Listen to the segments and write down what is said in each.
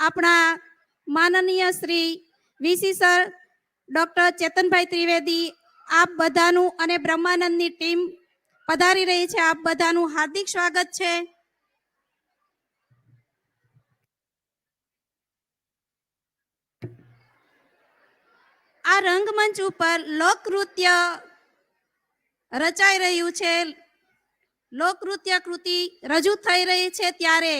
આપણા માનનીય Shri VC sir doctor Chetanbhai Trivedi આપ બધાનું અને બ્રહ્માનંદની ટીમ પધારી રહી છે. આપ બધાનું હાર્દિક સ્વાગત છે. આ રંગમંચ ઉપર લોકનૃત્ય રચાઈ રહ્યું છે. લોકનૃત્ય કૃતિ રજૂ થઈ રહી છે ત્યારે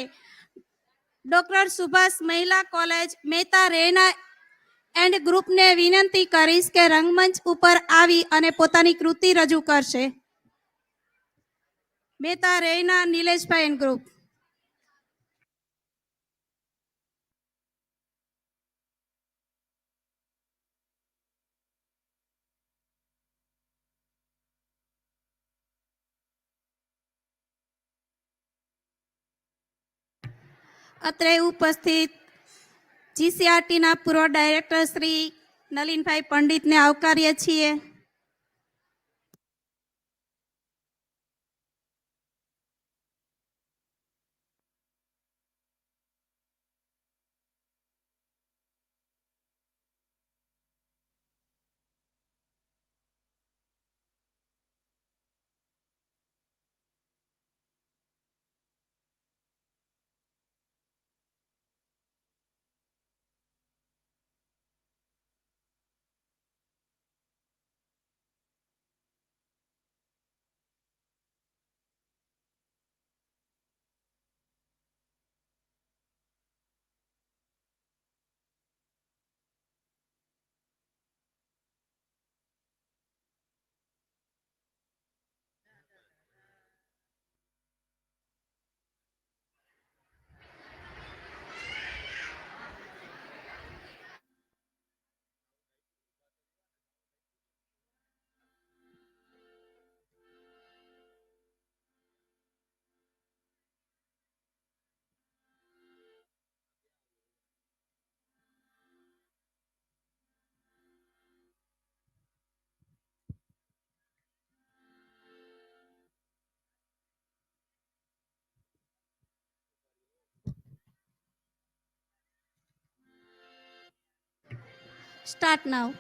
ડોક્ટર સુભાષ મહિલા કોલેજ મહેતા રેના એન્ડ ગ્રુપને વિનંતી કરીશ કે રંગમંચ ઉપર આવી અને પોતાની કૃતિ રજૂ કરશે. Mehta Rena, Nileshbhai and group. અત્રે ઉપસ્થિત જીસીઆરટીના પૂર્વ ડાયરેક્ટર શ્રી નલિનભાઈ પંડિતને આવકારીએ છીએ. Start now.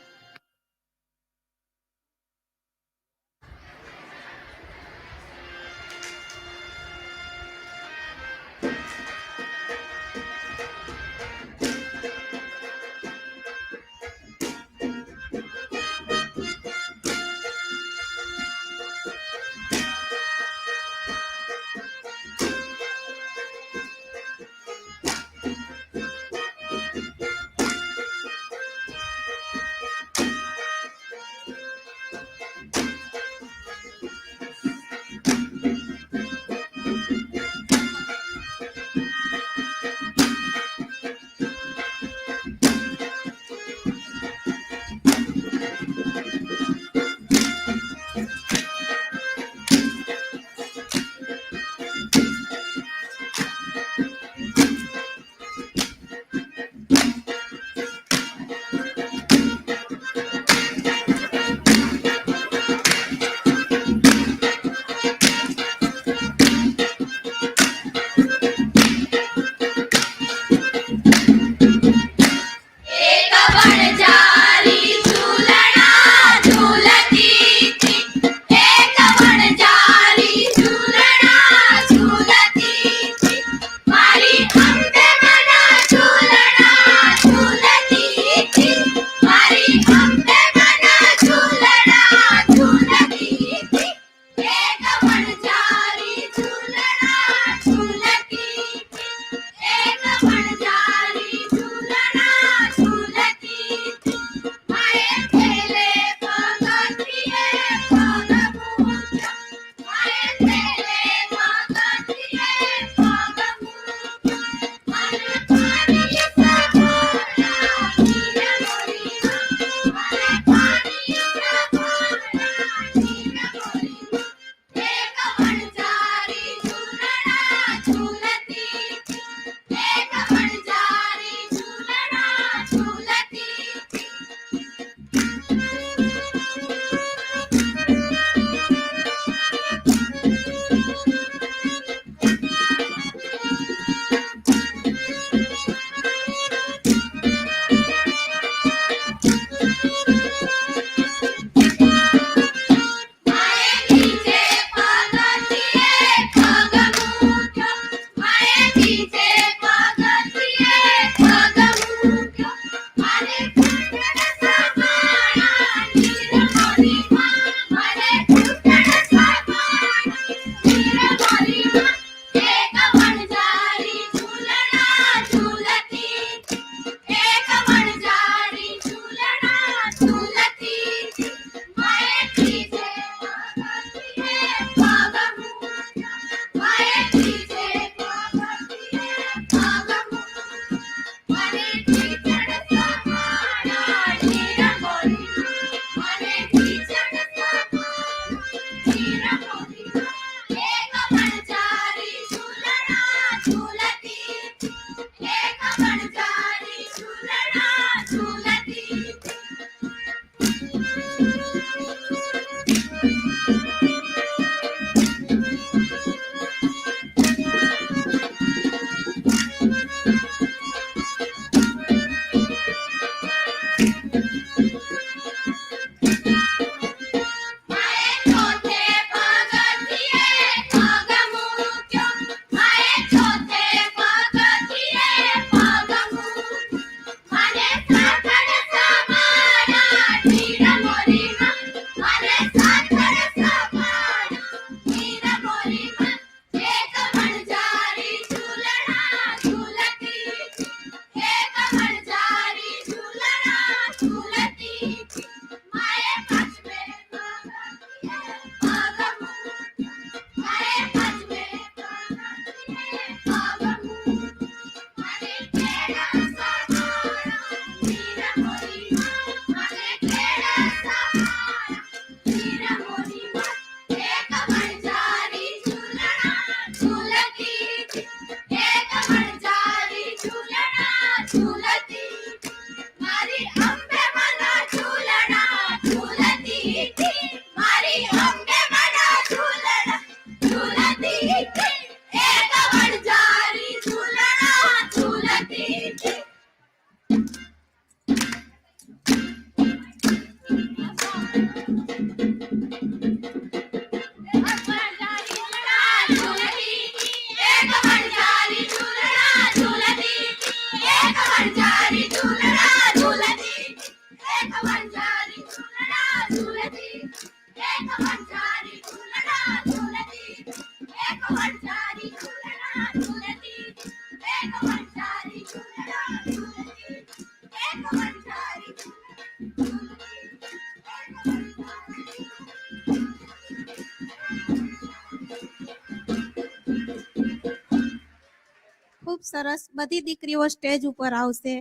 સરસ બધી દીકરીઓ સ્ટેજ ઉપર આવશે.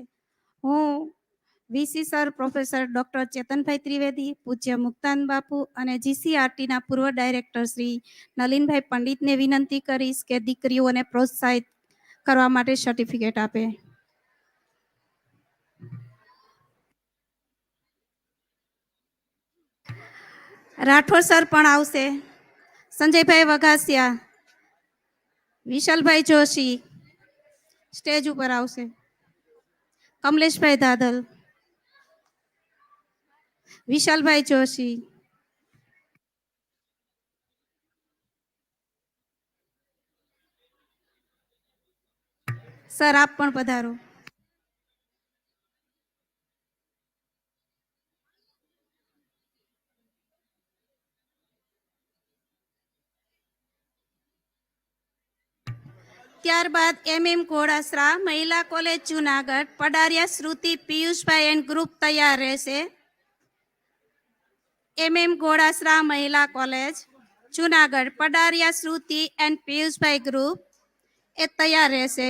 હું VC sir, professor doctor Chetanbhai Trivedi, પૂજ્ય મુક્તાન બાપુ અને જીસીઆરટીના પૂર્વ ડાયરેક્ટર શ્રી નલિનભાઈ પંડિતને વિનંતી કરીશ કે દીકરીઓને પ્રોત્સાહિત કરવા માટે સર્ટિફિકેટ આપે. રાઠોડ સર પણ આવશે. સંજયભાઈ વઘાસિયા, વિશાલભાઈ જોશી સ્ટેજ ઉપર આવશે. કમલેશભાઈ દાદલ. વિશાલભાઈ જોશી. સર આપ પણ પધારો. ત્યારબાદ એમ એમ ઘોડાસરા, મહિલા college, Junagadh, Padariya Shruti, Piyushbhai and group તૈયાર રહેશે. એમ એમ ઘોડાસરા, મહિલા college, Junagadh, Padariya Shruti and Piyushbhai group એ તૈયાર રહેશે.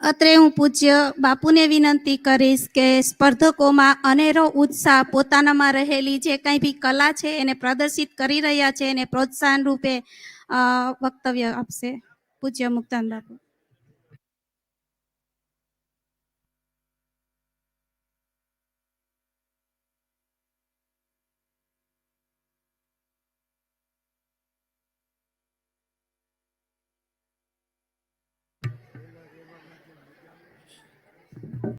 અત્રે હું પૂજ્ય બાપુને વિનંતી કરીશ કે સ્પર્ધકોમાં અનેરો ઉત્સાહ પોતાનામાં રહેલી જે કંઈ બી કલા છે એને પ્રદર્શિત કરી રહ્યા છે એને પ્રોત્સાહન રૂપે વક્તવ્ય આપશે. પૂજ્ય મુક્તાન બાપુ.